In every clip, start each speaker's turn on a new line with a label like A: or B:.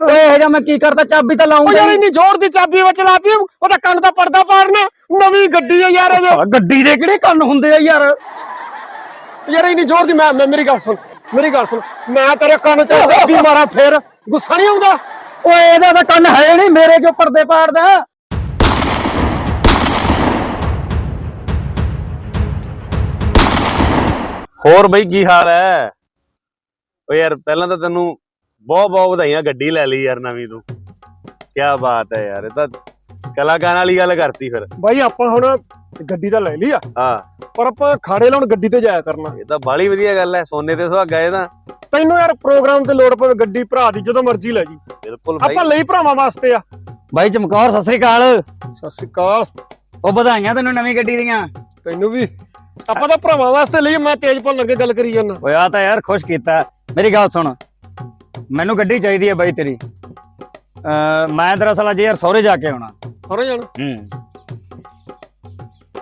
A: ਓਏ ਇਹ ਜਾਂ ਮੈਂ ਕੀ ਕਰਦਾ ਚਾਬੀ ਤਾਂ
B: ਉਹ
A: ਲਾਉਂਗਾ
B: ਯਾਰ ਇੰਨੀ ਜ਼ੋਰ ਦੀ ਚਾਬੀ ਵਿੱਚ ਲਾਤੀ ਉਹਦਾ ਕੰਨ ਦਾ ਪਰਦਾ ਪਾੜਨਾ ਨਵੀਂ ਗੱਡੀ ਆ ਯਾਰ ਇਹ।
A: ਗੱਡੀ ਦੇ ਕਿਹੜੇ ਕੰਨ ਹੁੰਦੇ ਆ ਯਾਰ?
B: ਯਾਰ ਇੰਨੀ ਜ਼ੋਰ ਦੀ ਮੈਂ ਮੈਂ- ਮੇਰੀ ਗੱਲ ਸੁਣ ਮੇਰੀ ਗੱਲ ਸੁਣ ਮੈਂ ਤੇਰੇ ਕੰਨ 'ਚ ਚਾਬੀ ਮਾਰਾਂ ਫੇਰ ਗੁੱਸਾ ਨਹੀਂ ਆਉਂਦਾ?
A: ਓਏ ਇਹਦਾ ਤਾਂ ਕੰਨ ਹੈ ਨਹੀਂ ਮੇਰੇ ਕਿਉਂ ਪਰਦੇ ਪਾੜਦਾ?
C: ਹੋਰ ਬਈ ਕੀ ਹਾਲ ਹੈ? ਓ ਯਾਰ ਪਹਿਲਾਂ ਤਾਂ ਤੈਨੂੰ ਬਹੁਤ ਬਹੁਤ ਵਧਾਈਆਂ ਗੱਡੀ ਲੈ ਲਈ ਯਾਰ ਨਵੀਂ ਤੂੰ। ਕੀ ਬਾਤ ਹੈ ਯਾਰ ਇਹ ਤਾਂ ਕਲਾਕਾਰ ਵਾਲੀ ਗੱਲ ਕਰਤੀ ਫਿਰ।
B: ਬਾਈ ਆਪਾਂ ਹੁਣ ਗੱਡੀ ਤਾਂ ਲੈ ਲਈ ਆ
C: ਹਾਂ।
B: ਪਰ ਆਪਾਂ ਖਾੜੇ ਲਾਉਣ ਗੱਡੀ ਤੇ ਜਾਇਆ ਕਰਨਾ।
C: ਇਹ ਤਾਂ ਬਾਲੀ ਵਧੀਆ ਗੱਲ ਹੈ ਸੋਨੇ ਤੇ ਸੁਹਾਗਾ ਇਹ ਤਾਂ।
B: ਤੈਨੂੰ ਯਾਰ ਪ੍ਰੋਗਰਾਮ ਤੇ ਲੋੜ ਪਵੇ ਗੱਡੀ ਭਰਾ ਦੀ ਜਦੋਂ ਮਰਜ਼ੀ ਲੈ ਜੀ।
C: ਬਿਲਕੁਲ ਬਾਈ।
B: ਆਪਾਂ ਲਈ ਭਰਾਵਾਂ ਵਾਸਤੇ ਆ।
A: ਬਾਈ ਚਮਕੌਰ ਸਤਿ ਸ੍ਰੀ ਅਕਾਲ।
B: ਸਤਿ ਸ਼੍ਰੀ ਅਕਾਲ।
A: ਉਹ ਵਧਾਈਆਂ ਤੈਨੂੰ ਨਵੀਂ ਗੱਡੀ ਦੀਆਂ।
B: ਤੈਨੂੰ ਵੀ। ਆਪਾਂ ਤਾਂ ਭਰਾਵਾਂ ਵਾਸਤੇ ਲਈ ਮੈਂ ਤੇਜਪਾਲ ਲੱਗੇ ਗੱਲ ਕਰੀ ਜਾਂਦਾ।
A: ਓਏ ਆ ਤਾਂ ਯਾਰ ਖੁਸ਼ ਕੀਤਾ। ਮੇਰੀ ਗੱਲ ਸੁਣ। ਮੈਨੂੰ ਗੱਡੀ ਚਾਹੀਦੀ ਹੈ ਬਾਈ ਤੇਰੀ। ਅ ਮੈਂ ਦਰਅਸਲ ਅੱਜ ਯਾਰ ਸਹੁਰੇ ਜਾ ਕੇ ਆਉਣਾ।
B: ਸਾਰੇ ਜਾਣ?
A: ਹੂੰ।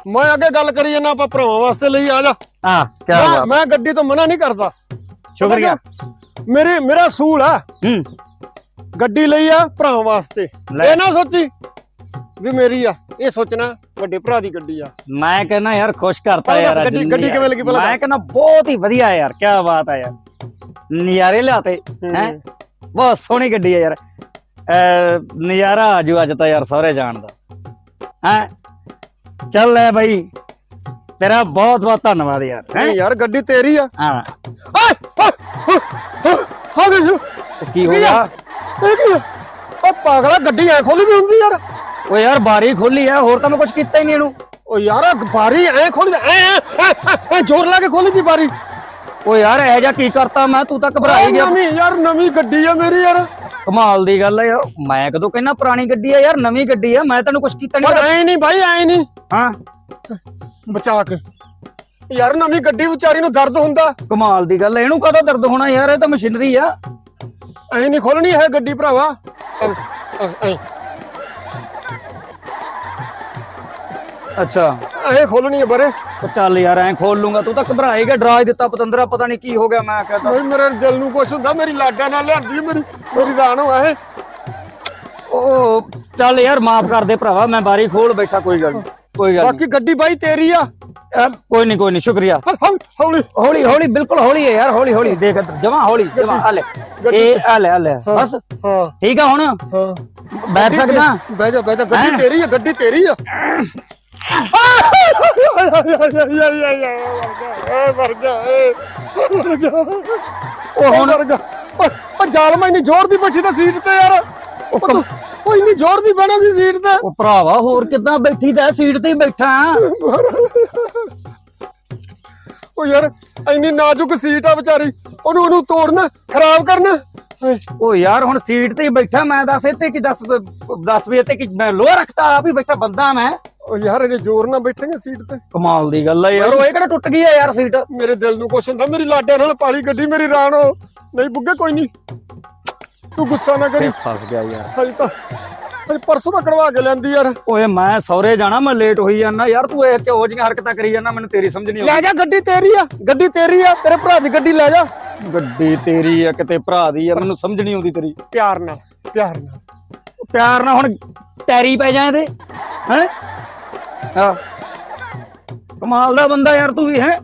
B: ਮੈਂ ਅੱਗੇ ਗੱਲ ਕਰੀ ਜਾਂਦਾ ਆਪਾਂ ਭਰਾਵਾਂ ਵਾਸਤੇ ਲਈ ਆ ਜਾ।
A: ਆ ਕੀ
B: ਮੈਂ-
A: ਬਾਤ।
B: ਮੈਂ ਗੱਡੀ ਤੋਂ ਮਨਾ ਨਹੀਂ ਕਰਦਾ।
A: ਸ਼ੁਕਰੀਆ।
B: ਮੇਰੇ ਮੇਰਾ ਅਸੂਲ ਆ।
A: ਹੂੰ।
B: ਗੱਡੀ ਲਈ ਆ ਭਰਾਵਾਂ ਵਾਸਤੇ।
A: ਲੈ।
B: ਇਹ ਨਾ ਸੋਚੀ ਵੀ ਮੇਰੀ ਆ। ਇਹ ਸੋਚਣਾ ਵੱਡੇ ਭਰਾ ਦੀ ਗੱਡੀ ਆ।
A: ਮੈਂ ਕਹਿੰਦਾ ਯਾਰ ਖੁਸ਼ ਕਰਤਾ
B: ਪਹਿਲਾਂ
A: ਯਾਰ
B: ਦੱਸ
A: ਅੱਜ
B: ਗੱਡੀ- ਗੱਡੀ ਕਿਵੇਂ ਲੱਗੀ ਪਹਿਲਾਂ
A: ਮੈਂ
B: ਦੱਸ।
A: ਕਹਿੰਦਾ ਬਹੁਤ ਹੀ ਵਧੀਆ ਯਾਰ ਕੀ ਬਾਤ ਹੈ ਯਾਰ। ਨਜ਼ਾਰੇ ਲਿਆਤੇ ਹੈਂ? ਬਹੁਤ ਸੋਹਣੀ ਗੱਡੀ ਹੈ ਯਾਰ। ਨਜ਼ਾਰਾ ਆਜੂ ਅੱਜ ਤਾਂ ਯਾਰ ਸਹੁਰੇ ਜਾਣ ਦਾ। ਹੈ? ਚੱਲ ਲੈ ਬਾਈ। ਤੇਰਾ ਬਹੁਤ ਬਹੁਤ ਧੰਨਵਾਦ ਯਾਰ ਹੈਂ?
B: ਯਾਰ ਗੱਡੀ ਤੇਰੀ ਆ।
A: ਹਾਂ।
B: ਆ ਗਈ।
A: ਕੀ ਹੋ ਗਿਆ?
B: ਇਹ ਕੀ ਆ? ਉਹ ਪਾਗਲਾ ਗੱਡੀ ਐ ਖੋਲੀ ਵੀ ਹੁੰਦੀ ਯਾਰ।
A: ਓ ਯਾਰ ਬਾਰੀ ਖੋਲੀ ਆ ਹੋਰ ਤਾਂ ਮੈਂ ਕੁਝ ਕੀਤਾ ਹੀ ਨਹੀਂ ਇਹਨੂੰ।
B: ਉਹ ਯਾਰ ਬਾਰੀ ਐ ਖੋਲੀ ਐ ਐ- ਐ ਐ ਜ਼ੋਰ ਲਾ ਕੇ ਖੋਲੀ ਦੀ ਬਾਰੀ।
A: ਓ ਯਾਰ ਇਹ ਜਿਹਾ ਕੀ ਕਰਤਾ ਮੈਂ? ਤੂੰ ਤਾਂ ਘਬਰਾ ਹੀ ਗਿਆ
B: ਨਵੀਂ ਯਾਰ ਨਵੀਂ ਗੱਡੀ ਆ ਮੇਰੀ ਯਾਰ।
A: ਕਮਾਲ ਦੀ ਗੱਲ ਹੈ ਯਾਰ। ਮੈਂ ਕਦੋਂ ਕਹਿੰਦਾ ਪੁਰਾਣੀ ਗੱਡੀ ਆ ਯਾਰ ਨਵੀਂ ਗੱਡੀ ਆ। ਮੈਂ ਤੈਨੂੰ ਕੁਝ ਕੀਤਾ
B: ਪਰ
A: ਨਹੀਂ
B: ਐ ਨਹੀਂ ਭਾਈ ਐ ਨਹੀਂ
A: ਹਾਂ।
B: ਬਚਾ ਕੇ। ਯਾਰ ਨਵੀਂ ਗੱਡੀ ਵਿਚਾਰੀ ਨੂੰ ਦਰਦ ਹੁੰਦਾ।
A: ਕਮਾਲ ਦੀ ਗੱਲ ਇਹਨੂੰ ਕਦੋਂ ਦਰਦ ਹੋਣਾ ਯਾਰ? ਇਹ ਤਾਂ ਮਸ਼ੀਨਰੀ ਆ।
B: ਐ ਨਹੀਂ ਖੋਲਣੀ ਹੈ ਗੱਡੀ ਭਰਾਵਾ।
A: ਅੱਛਾ।
B: ਐ ਖੋਲਣੀ ਹੈ ਬਰੇ।
A: ਉਹ ਚੱਲ ਯਾਰ ਐਂ ਖੋਲ ਲੂੰਗਾ ਤੂੰ ਤਾਂ ਘਬਰਾ ਹੀ ਗਿਆ ਡਰਾ ਹੀ ਦਿੱਤਾ ਪਤੰਦਰਾ ਪਤਾ ਨਹੀਂ ਕੀ ਹੋ ਗਿਆ ਮੈਂ ਕਹਤਾ
B: ਬਈ ਮੇਰੇ ਦਿਲ ਨੂੰ ਕੁਛ ਹੁੰਦਾ ਮੇਰੀ ਲਾਡਾ ਨਾਲ ਲਿਆਂਦੀ ਮੇਰੀ ਮੇਰੀ ਰਾਣੋ ਐ
A: ਉਹ ਚੱਲ ਯਾਰ ਮਾਫ ਕਰ ਦੇ ਭਰਾਵਾ ਮੈਂ ਬਾਰੀ ਖੋਲ ਬੈਠਾ ਕੋਈ ਗੱਲ ਨੀ, ਕੋਈ ਗੱਲ
B: ਬਾਕੀ ਗੱਡੀ ਬਾਈ ਤੇਰੀ ਆ।
A: ਨਹੀਂ ਕੋਈ ਨਹੀਂ ਕੋਈ ਨਹੀਂ ਸ਼ੁਕਰੀਆ।
B: ਹੌਲੀ
A: ਹੌਲੀ। ਹੌਲੀ ਬਿਲਕੁਲ ਹੌਲੀ ਹੈ ਯਾਰ ਹੌਲੀ ਹੌਲੀ। ਦੇਖ ਜਮਾ ਹੌਲੀ ਜਮਾ ਆ ਲੈ ਇਹ ਆ ਲੈ ਆ ਲੈ ਬਸ।
B: ਹਾਂ।
A: ਠੀਕ ਆ ਹੁਣ?
B: ਹਾਂ।
A: ਬੈਠ ਸਕਦਾ
B: ਬਹਿ ਜਾ ਬਹਿ ਜਾ। ਗੱਡੀ
A: ਹੈਂ?
B: ਤੇਰੀ ਆ ਗੱਡੀ ਤੇਰੀ ਆ।
A: ਉਹ ਹੁਣ
B: ਉਹ ਜਾਲਮਾ ਇੰਨੀ ਜ਼ੋਰ ਦੀ ਬੈਠੀ ਤਾਂ ਸੀਟ ਤੇ ਯਾਰ। ਉਹ ਇੰਨੀ ਜ਼ੋਰ ਦੀ ਬਹਿਣਾ ਸੀ ਸੀਟ ਤੇ।
A: ਉਹ ਭਰਾਵਾ ਹੋਰ ਕਿੱਦਾਂ ਬੈਠੀ ਤਾਂ ਸੀਟ ਤੇ ਹੀ ਬੈਠਾ।
B: ਉਹ ਯਾਰ ਇੰਨੀ ਨਾਜ਼ੁਕ ਸੀਟ ਆ ਵਿਚਾਰੀ। ਉਹਨੂੰ ਉਹਨੂੰ ਤੋੜਨਾ ਖਰਾਬ ਕਰਨਾ।
A: ਉਹ ਯਾਰ ਹੁਣ ਸੀਟ ਤੇ ਹੀ ਬੈਠਾ ਮੈਂ ਦੱਸ ਇੱਥੇ ਕੀ ਦੱਸ ਦੱਸ ਵੀ ਇੱਥੇ ਕਿ ਮੈਂ ਲੋਹਾ ਰੱਖਤਾ ਆਪ ਹੀ ਬੈਠਾ ਬੰਦਾ ਮੈਂ।
B: ਉਹ ਯਾਰ ਇਹਨੇ ਜ਼ੋਰ ਨਾਲ ਬੈਠੇਗੇ ਸੀਟ ਤੇ।
A: ਕਮਾਲ ਦੀ ਗੱਲ ਹੈ ਯਾਰ ਉਹ ਇਹ ਕਿਹੜਾ ਟੁੱਟ ਗਈ ਹੈ ਯਾਰ ਸੀਟ?
B: ਮੇਰੇ ਦਿਲ ਨੂੰ ਕੁਛ ਹੁੰਦਾ ਮੇਰੀ ਲਾਡੇ ਨਾਲ ਪਾਲੀ ਗੱਡੀ ਮੇਰੀ ਰਾਣੋ। ਨਹੀਂ ਬੁੱਗੇ ਕੋਈ ਨਹੀਂ ਤੂੰ ਗੁੱਸਾ ਨਾ ਕਰੀ।
A: ਫਸ ਗਿਆ ਯਾਰ।
B: ਹਜੇ ਤਾਂ ਹਜੇ ਪਰਸੋਂ ਤਾਂ ਕਢਵਾ ਕੇ ਲੈਂਦੀ ਯਾਰ।
A: ਓਏ ਮੈਂ ਸੌਰੇ ਜਾਣਾ ਮੈਂ ਲੇਟ ਹੋਈ ਜਾਂਦਾ। ਯਾਰ ਤੂੰ ਇਹ ਕਿਹੋ ਜਿਹੀਆਂ ਹਰਕਤਾਂ ਕਰੀ ਜਾਂਦਾ ਮੈਨੂੰ ਤੇਰੀ ਸਮਝ ਨਹੀਂ
B: ਲੈ ਜਾ ਗੱਡੀ ਤੇਰੀ ਆ ਗੱਡੀ ਤੇਰੀ ਆ ਤੇਰੇ ਭਰਾ ਦੀ ਗੱਡੀ ਲੈ ਜਾ।
A: ਆਉਂਦੀ ਗੱਡੀ ਤੇਰੀ ਆ ਕਿਤੇ ਭਰਾ ਦੀ ਆ ਮੈਨੂੰ ਸਮਝ ਨਹੀਂ ਆਉਂਦੀ ਤੇਰੀ।
B: ਪਿਆਰ ਨਾਲ ਪਿਆਰ ਨਾਲ।
A: ਪਿਆਰ ਨਾਲ ਹੁਣ ਟੈਰੀ ਪੈ ਜਾ ਇਹਦੇ ਹੈ? ਹਾਂ। ਕਮਾਲ ਦਾ ਬੰਦਾ ਯਾਰ ਤੂੰ ਵੀ ਹੈ?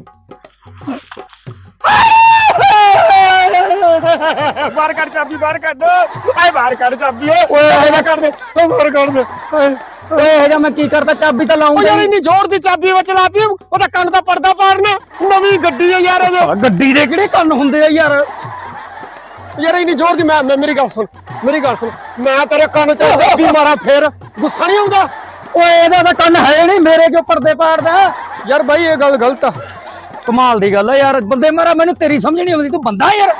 B: ਬਾਹਰ ਕੱਢ ਚਾਬੀ ਬਾਹਰ ਕੱਢ। ਆਏ ਬਾਹਰ ਕੱਢ ਚਾਬੀ ਓਏ। ਓਏ ਬਾਹਰ ਕੱਢ ਦੇ। ਓਏ ਬਾਹਰ ਕੱਢ ਦੇ। ਆਏ
A: ਓਏ ਇਹ ਜਾਂ ਮੈਂ ਕੀ ਕਰਦਾ ਚਾਬੀ ਤਾਂ
B: ਉਹ
A: ਲਾਉਂਗਾ
B: ਯਾਰ ਇੰਨੀ ਜ਼ੋਰ ਦੀ ਚਾਬੀ ਵਿੱਚ ਲਾਤੀ ਉਹਦਾ ਕੰਨ ਦਾ ਪਰਦਾ ਪਾੜਨਾ ਨਵੀਂ ਗੱਡੀ ਆ ਯਾਰ ਇਹ
A: ਗੱਡੀ ਦੇ ਕਿਹੜੇ ਕੰਨ ਹੁੰਦੇ ਆ ਯਾਰ?
B: ਯਾਰ ਇੰਨੀ ਜ਼ੋਰ ਦੀ ਮੈਂ ਮੈਂ- ਮੇਰੀ ਗੱਲ ਸੁਣ ਮੇਰੀ ਗੱਲ ਸੁਣ। ਮੈਂ ਤੇਰੇ ਕੰਨ 'ਚ ਚਾਬੀ ਮਾਰਾਂ ਫੇਰ ਗੁੱਸਾ ਨਹੀਂ ਆਉਂਦਾ?
A: ਓਏ ਇਹਦਾ ਤਾਂ ਕੰਨ ਹੈ ਨਹੀਂ ਮੇਰੇ ਕਿਉਂ ਪਰਦੇ ਪਾੜਦਾ।
B: ਯਾਰ ਬਾਈ ਇਹ ਗੱਲ ਗਲਤ ਆ।
A: ਕਮਾਲ ਦੀ ਗੱਲ ਆ ਯਾਰ ਬੰਦੇ ਮਾਰਾ ਮੈਨੂੰ ਤੇਰੀ ਸਮਝ ਨਹੀਂ ਆਉਂਦੀ ਤੂੰ ਬੰਦਾ ਯਾਰ।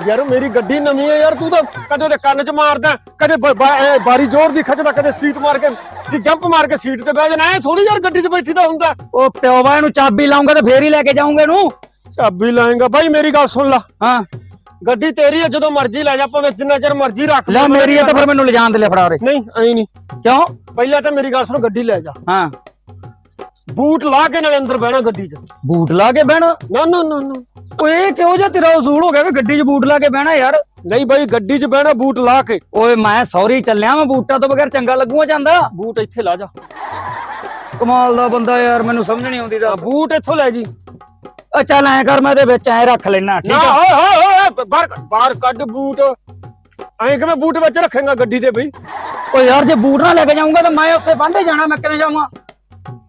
B: ਯਾਰ ਮੇਰੀ ਗੱਡੀ ਨਵੀਂ ਆ ਯਾਰ ਤੂੰ ਤਾਂ ਕਦੇ ਉਹਦੇ ਕੰਨ 'ਚ ਮਾਰਦਾ ਕਦੇ ਬ- ਬ- ਇਹ ਬਾਰੀ ਜ਼ੋਰ ਦੀ ਖਿੱਚਦਾ ਕਦੇ ਸੀਟ ਮਾਰ ਕੇ ਸੀ ਜੰਪ ਮਾਰ ਕੇ ਸੀਟ ਤੇ ਬਹਿ ਜਾਣਾ ਐ ਥੋੜੀ ਯਾਰ ਗੱਡੀ 'ਚ ਬੈਠੀ ਦਾ ਹੁੰਦਾ।
A: ਉਹ ਪਿਓ ਬਾ ਇਹਨੂੰ ਚਾਬੀ ਲਾਉਂਗਾ ਤੇ ਫੇਰ ਹੀ ਲੈ ਕੇ ਜਾਊਂਗਾ ਇਹਨੂੰ।
B: ਚਾਬੀ ਲਾਏਗਾ ਬਾਈ ਮੇਰੀ ਗੱਲ ਸੁਣ ਲਾ।
A: ਹਾਂ।
B: ਗੱਡੀ ਤੇਰੀ ਆ ਜਦੋਂ ਮਰਜ਼ੀ ਲੈ ਜਾ ਭਾਵੇਂ ਜਿੰਨਾ ਚਿਰ ਮਰਜ਼ੀ ਰੱਖ
A: ਲੈ ਮੇਰੀ ਆ ਤਾਂ ਫਿਰ ਮੈਨੂੰ ਲਿਜਾਣ ਦੇ ਲੈ ਫੜਾ ਉਰੇ।
B: ਨਹੀਂ ਐ ਨਹੀਂ।
A: ਕਿਉਂ?
B: ਪਹਿਲਾਂ ਤਾਂ ਮੇਰੀ ਗੱਲ ਸੁਣ ਗੱਡੀ ਲੈ ਜਾ।
A: ਹਾਂ।
B: ਬੂਟ ਲਾ ਕੇ ਨਾਲੇ ਅੰਦਰ ਬਹਿਣਾ ਗੱਡੀ 'ਚ।
A: ਬੂਟ ਲਾ ਕੇ ਬਹਿਣਾ?
B: ਨਾ ਨਾ ਨਾ ਨਾ।
A: ਓਏ ਇਹ ਕਿਉਂ ਜਿਹਾ ਤੇਰਾ ਉਸੂਲ ਹੋ ਗਿਆ ਵੀ ਗੱਡੀ 'ਚ ਬੂਟ ਲਾ ਕੇ ਬਹਿਣਾ ਯਾਰ?
B: ਨਹੀਂ ਬਾਈ ਗੱਡੀ 'ਚ ਬਹਿਣਾ ਬੂਟ ਲਾ ਕੇ।
A: ਓਏ ਮੈਂ ਸੌਰੀ ਚੱਲਿਆ ਮੈਂ ਬੂਟਾਂ ਤੋਂ ਬਗੈਰ ਚੰਗਾ ਲੱਗੂਗਾ ਜਾਂਦਾ।
B: ਬੂਟ ਇੱਥੇ ਲਾ ਜਾ।
A: ਕਮਾਲ ਦਾ ਬੰਦਾ ਯਾਰ ਮੈਨੂੰ ਸਮਝ ਨਹੀਂ ਆਉਂਦੀ
B: ਆ
A: ਦੱਸ
B: ਬੂਟ ਇੱਥੋਂ ਲੈ ਜੀ।
A: ਓ ਚੱਲ ਐ ਕਰ ਮੈਂ ਇਹਦੇ ਵਿੱਚ ਐ ਰੱਖ ਲੈਣਾ ਠੀਕ
B: ਨਾ
A: ਆ?
B: ਓਏ ਓਏ ਓਏ ਬਾਹਰ ਕੱਢ- ਬਾਹਰ ਕੱਢ ਬੂਟ। ਐਂ ਕਿਵੇਂ ਬੂਟ ਵਿੱਚ ਰੱਖੇਗਾ ਗੱਡੀ ਦੇ ਬਈ?
A: ਓ ਯਾਰ ਜੇ ਬੂਟ ਨਾ ਲੈ ਕੇ ਜਾਊਂਗਾ ਤਾਂ ਮੈਂ ਉੱਥੇ ਬੰਦੇ ਜਾਣਾ ਮੈਂ ਕਿਵੇਂ ਜਾਵਾਂ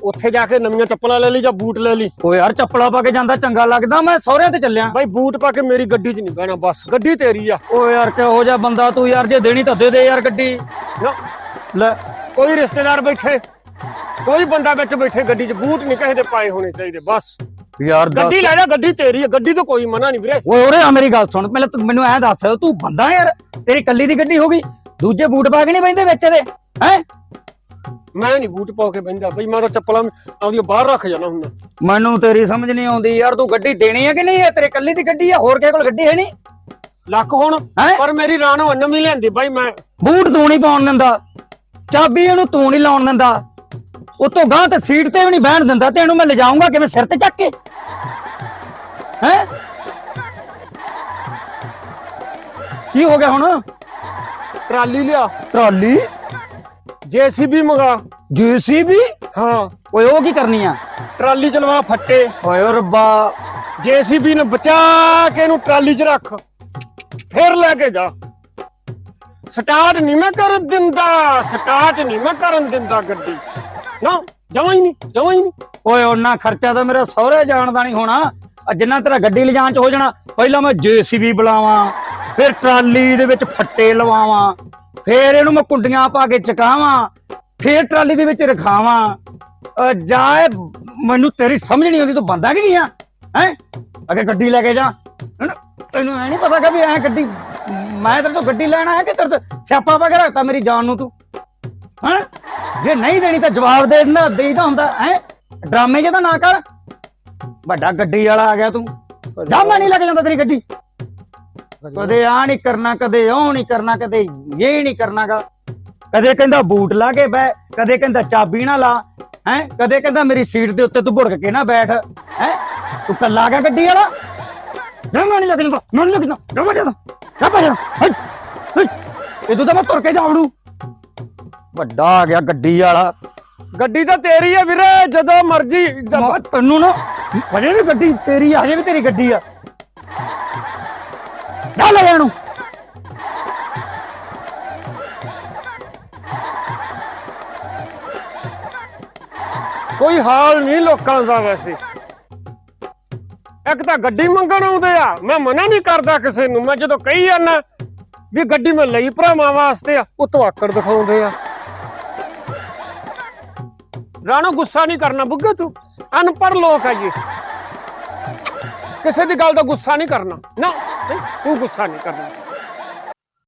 B: ਉੱਥੇ ਜਾ ਕੇ ਨਵੀਆਂ ਚੱਪਲਾਂ ਲੈ ਲਈ ਜਾਂ ਬੂਟ ਲੈ ਲਈ?
A: ਓ ਯਾਰ ਚੱਪਲਾਂ ਪਾ ਕੇ ਜਾਂਦਾ ਚੰਗਾ ਲੱਗਦਾ ਮੈਂ ਸਹੁਰਿਆਂ ਤੇ ਚੱਲਿਆ।
B: ਬਾਈ ਬੂਟ ਪਾ ਕੇ ਮੇਰੀ ਗੱਡੀ 'ਚ ਨਹੀਂ ਬਹਿਣਾ ਬਸ। ਗੱਡੀ ਤੇਰੀ ਆ।
A: ਓ ਯਾਰ ਕਿਹੋ ਜਿਹਾ ਬੰਦਾ ਤੂੰ ਯਾਰ ਜੇ ਦੇਣੀ ਤਾਂ ਦੇ ਦੇ ਯਾਰ ਗੱਡੀ। ਲੈ।
B: ਕੋਈ ਰਿਸ਼ਤੇਦਾਰ ਬੈਠੇ ਕੋਈ ਬੰਦਾ ਵਿੱਚ ਬੈਠੇ ਗੱਡੀ 'ਚ ਬੂਟ ਨਹੀਂ ਕਿਸੇ ਦੇ ਪਾਏ ਹੋਣੇ ਚਾਹੀਦੇ ਬਸ।
A: ਯਾਰ ਦੱਸ।
B: ਗੱਡੀ ਲੈ ਜਾ ਗੱਡੀ ਤੇਰੀ ਆ ਗੱਡੀ ਤੋਂ ਕੋਈ ਮਨਾ ਨਹੀਂ ਵੀਰੇ।
A: ਓਏ ਓਰੇ ਆ ਮੇਰੀ ਗੱਲ ਸੁਣ ਪਹਿਲਾਂ ਤੂੰ ਮੈਨੂੰ ਐ ਦੱਸ ਤੂੰ ਬੰਦਾ ਯਾਰ? ਤੇਰੀ ਕੱਲੀ ਦੀ ਗੱਡੀ ਹੋ ਗਈ ਦੂਜੇ ਬੂਟ ਪਾ ਕੇ ਨਹੀਂ ਬੈਂਦੇ ਵਿੱਚ ਇਹਦੇ ਹੈ?
B: ਮੈਂ ਨਹੀਂ ਬੂਟ ਪਾ ਕੇ ਬਹਿੰਦਾ ਬਈ ਮੈਂ ਤਾਂ ਚੱਪਲਾਂ ਆਪਦੀਆਂ ਬਾਹਰ ਰੱਖ ਜਾਣਾ ਹੁੰਦਾ।
A: ਮੈਨੂੰ ਤੇਰੀ ਸਮਝ ਨਹੀਂ ਆਉਂਦੀ ਯਾਰ ਤੂੰ ਗੱਡੀ ਦੇਣੀ ਹੈ ਕਿ ਨਹੀਂ? ਇਹ ਤੇਰੇ ਕੱਲੀ ਦੀ ਗੱਡੀ ਆ ਹੋਰ ਕਿਸੇ ਕੋਲ ਗੱਡੀ ਹੈ ਨਹੀਂ?
B: ਲੱਖ ਹੁਣ
A: ਹੈਂ?
B: ਪਰ ਮੇਰੀ ਰਾਣੋ ਨਵੀਂ ਲੈਂਦੀ ਬਾਈ ਮੈਂ।
A: ਬੂਟ ਤੂੰ ਨਹੀਂ ਪਾਉਣ ਦਿੰਦਾ ਚਾਬੀ ਇਹਨੂੰ ਤੂੰ ਨਹੀਂ ਲਾਉਣ ਦਿੰਦਾ। ਉਤੋਂ ਗਾਂ ਤੇ ਸੀਟ ਤੇ ਵੀ ਨਹੀਂ ਬਹਿਣ ਦਿੰਦਾ ਤੇ ਇਹਨੂੰ ਮੈਂ ਲਿਜਾਊਂਗਾ ਕਿਵੇਂ ਸਿਰ ਤੇ ਚੱਕ ਕੇ? ਹੈ? ਕੀ ਹੋ ਗਿਆ ਹੁਣ?
B: ਟਰਾਲੀ ਲਿਆ।
A: ਟਰਾਲੀ?
B: ਜੀਸੀਬੀ ਮੰਗਾ।
A: ਜੀਸੀਬੀ?
B: ਹਾਂ।
A: ਓਏ ਉਹ ਕੀ ਕਰਨੀ ਆ?
B: ਟਰਾਲੀ ਚਲਵਾ ਫੱਟੇ।
A: ਓਏ ਓ ਰੱਬਾ।
B: ਜੀਸੀਬੀ ਨੂੰ ਬਚਾ ਕੇ ਇਹਨੂੰ ਟਰਾਲੀ 'ਚ ਰੱਖ। ਫੇਰ ਲੈ ਕੇ ਜਾ। ਸਟਾਰਟ ਨਹੀਂ ਮੈਂ ਕਰਨ ਦਿੰਦਾ ਸਟਾਰਟ ਨਹੀਂ ਮੈਂ ਕਰਨ ਦਿੰਦਾ ਗੱਡੀ। ਨਾ ਜਮਾਂ ਹੀ ਨਹੀਂ ਜਮਾਂ ਹੀ ਨਹੀਂ
A: ਓਏ ਉਹਨਾਂ ਖਰਚਾ ਤਾਂ ਮੇਰਾ ਸਹੁਰੇ ਜਾਣ ਦਾ ਨਹੀਂ ਹੋਣਾ। ਆ ਜਿੰਨਾ ਤੇਰਾ ਗੱਡੀ ਲਿਜਾਣ ਚ ਹੋ ਜਾਣਾ। ਪਹਿਲਾਂ ਮੈਂ ਜੀਸੀਬੀ ਬੁਲਾਵਾਂ। ਫਿਰ ਟਰਾਲੀ ਦੇ ਵਿੱਚ ਫੱਟੇ ਲਵਾਵਾਂ ਫਿਰ ਇਹਨੂੰ ਮੈਂ ਕੁੰਡੀਆਂ ਪਾ ਕੇ ਚਕਾਵਾਂ ਫਿਰ ਟਰਾਲੀ ਦੇ ਵਿੱਚ ਰਖਾਵਾਂ। ਜਾਏ ਮੈਨੂੰ ਤੇਰੀ ਸਮਝ ਨਹੀਂ ਆਉਂਦੀ ਤੂੰ ਬੰਦਾ ਕਿ ਨਹੀਂ ਆ? ਹੈ? ਅਗੇ ਗੱਡੀ ਲੈ ਕੇ ਜਾ? ਤੈਨੂੰ ਐ ਨਹੀਂ ਪਤਾ ਕਿ ਵੀ ਐ ਗੱਡੀ ਮੈਂ ਤੇਰੇ ਤੋਂ ਗੱਡੀ ਲੈਣਾ ਹੈ ਕਿ ਤੇਰੇ ਤੋਂ ਸਿਆਪਾ ਪਾ ਕੇ ਰੱਖਤਾ ਮੇਰੀ ਜਾਨ ਨੂੰ ਤੂੰ? ਹੈਂ? ਜੇ ਨਹੀਂ ਦੇਣੀ ਤਾਂ ਜਵਾਬ ਦੇ ਦਿੰਦਾ ਦੇਈਦਾ ਹੁੰਦਾ ਹੈ? ਡਰਾਮੇ ਜਿਹਦਾ ਨਾ ਕਰ। ਵੱਡਾ ਗੱਡੀ ਵਾਲਾ ਆ ਗਿਆ ਤੂੰ। ਜਾ ਮੈਂ ਨਹੀਂ ਲੱਗ ਜਾਂਦਾ ਤੇਰੀ ਗੱਡੀ। ਕਦੇ ਆ ਨਹੀਂ ਕਰਨਾ ਕਦੇ ਉਹ ਨਹੀਂ ਕਰਨਾ ਕਦੇ ਇਹ ਨਹੀਂ ਕਰਨਾਗਾ। ਕਦੇ ਕਹਿੰਦਾ ਬੂਟ ਲਾ ਕੇ ਬੈ ਕਦੇ ਕਹਿੰਦਾ ਚਾਬੀ ਨਾ ਲਾ ਹੈ? ਕਦੇ ਕਹਿੰਦਾ ਮੇਰੀ ਸੀਟ ਦੇ ਉੱਤੇ ਤੂੰ ਭੁੜਕ ਕੇ ਨਾ ਬੈਠ ਹੈ? ਤੂੰ ਕੱਲਾ ਆ ਗਿਆ ਗੱਡੀ ਵਾਲਾ? ਮੈਂ ਨਹੀਂ ਲੱਗਦਾ ਮੈਂ ਨਹੀਂ ਲੱਗਦਾ ਜਾ ਬਜਾ ਜਾ ਇਹ ਤੂੰ ਤਾਂ ਮੈਂ ਤੁਰ ਕੇ ਜਾਵੜੂ। ਵੱਡਾ ਆ ਗਿਆ ਗੱਡੀ ਵਾਲਾ।
B: ਗੱਡੀ ਤਾਂ ਤੇਰੀ ਹੈ ਵੀਰੇ ਜਦੋਂ ਮਰਜ਼ੀ
A: ਤੈਨੂੰ ਨਾ ਵਜੇ ਵੀ ਗੱਡੀ ਤੇਰੀ ਆ ਹਜੇ ਵੀ ਤੇਰੀ ਗੱਡੀ ਆ। ਜਾ ਇਹਨੂੰ
B: ਕੋਈ ਹਾਲ ਨਹੀਂ ਲੋਕਾਂ ਦਾ ਵੈਸੇ। ਇੱਕ ਤਾਂ ਗੱਡੀ ਮੰਗਣ ਆਉਂਦੇ ਆ, ਮੈਂ ਮਨਾ ਨਹੀਂ ਕਰਦਾ ਕਿਸੇ ਨੂੰ। ਮੈਂ ਜਦੋਂ ਕਹੀ ਜਾਂਦਾ ਵੀ ਗੱਡੀ ਮੈਂ ਲਈ ਭਰਾਵਾਂ ਵਾਸਤੇ ਆ ਉਹ ਤੋਂ ਦਿਖਾਉਂਦੇ ਆ। ਰਾਣੋ ਗੁੱਸਾ ਨਹੀਂ ਕਰਨਾ ਬੁੱਗੇ ਤੂੰ। ਅਨਪੜ੍ਹ ਲੋਕ ਹੈ ਜੀ। ਕਿਸੇ ਦੀ ਗੱਲ ਦਾ ਗੁੱਸਾ ਨਹੀਂ ਕਰਨਾ। ਨਾ। ਨਹੀਂ, ਤੂੰ ਗੁੱਸਾ ਨਹੀਂ ਕਰਨਾ।